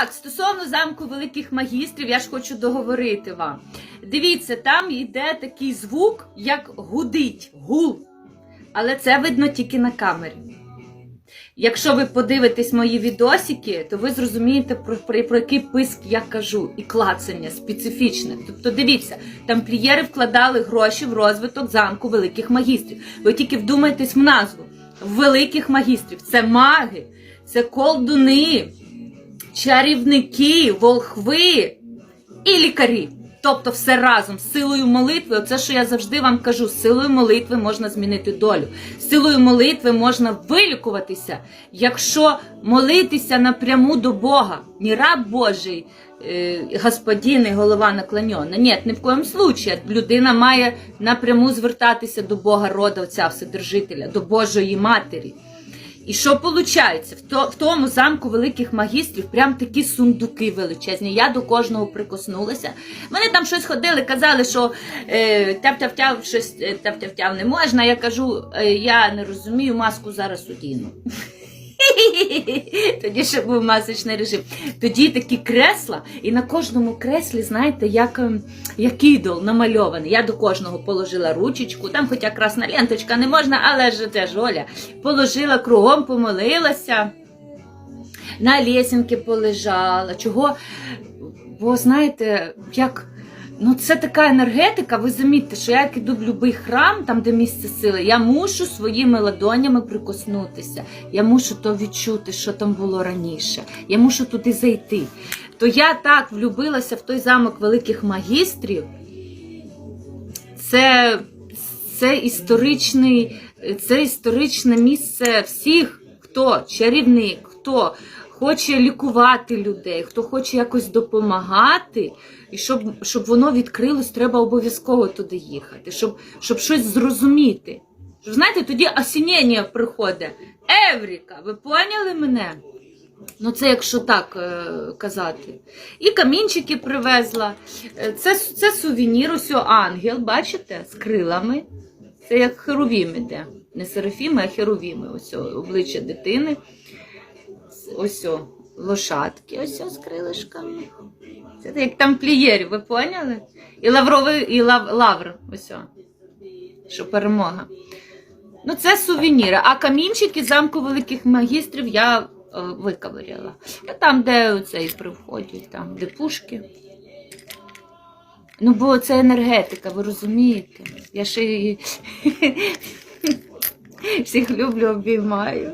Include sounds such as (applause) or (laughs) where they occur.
Так, стосовно замку великих магістрів, я ж хочу договорити вам. Дивіться, там йде такий звук, як гудить, гул. Але це видно тільки на камері. Якщо ви подивитесь мої відосики, то ви зрозумієте, про, про, про який писк я кажу, і клацання специфічне. Тобто, дивіться, тамплієри вкладали гроші в розвиток замку великих магістрів. Ви тільки вдумайтесь в назву великих магістрів. Це маги, це колдуни, чарівники, волхви і лікарі. Тобто все разом, з силою молитви, оце, що я завжди вам кажу, силою молитви можна змінити долю. Силою молитви можна вилікуватися, якщо молитися напряму до Бога. Не раб Божий, е, господин і голова наклонена. Ні, ні в коєму случаї. Людина має напряму звертатися до Бога, рода Отця Вседержителя, до Божої Матері. І що виходить? В, то, в тому замку великих магістрів прям такі сундуки величезні. Я до кожного прикоснулася. Вони там щось ходили, казали, що е, тяв-тяв-тяв, щось е, тяв-тяв-тяв не можна. Я кажу, е, я не розумію, маску зараз одіну. (laughs) Тоді ще був масочний режим. Тоді такі кресла, і на кожному креслі, знаєте, як, ем, як ідол намальований. Я до кожного положила ручечку, там хоча красна ленточка не можна, але ж теж Оля. Положила кругом, помолилася. На лесінки полежала. Чого? Бо знаєте, як. Ну, це така енергетика. Ви замітьте, що я як іду в будь-який храм, там, де місце сили, я мушу своїми ладонями прикоснутися. Я мушу то відчути, що там було раніше. Я мушу туди зайти. То я так влюбилася в той замок великих магістрів. Це, це, історичний, це історичне місце всіх, хто чарівник, хто хоче лікувати людей, хто хоче якось допомагати, і щоб, щоб воно відкрилось, треба обов'язково туди їхати, щоб, щоб щось зрозуміти. Щоб, знаєте, тоді осінення приходить. Евріка, ви поняли мене? Ну, це якщо так е, казати. І камінчики привезла. Е, Це, це сувенір, ось ангел, бачите, з крилами. Це як херувім іде. Не серафіми, а херувіми. Ось обличчя дитини. Ось о, лошадки, ось о, з крилишками. Це як тамплієрів, ви поняли? І лавровий, і лав, лавр, ось що перемога. Ну, це сувеніри. А камінчики замку великих магістрів я е, виковиряла. Там, де цей при вході, там, де пушки. Ну, бо це енергетика, ви розумієте? Я ще її (laughs) всіх люблю, обіймаю.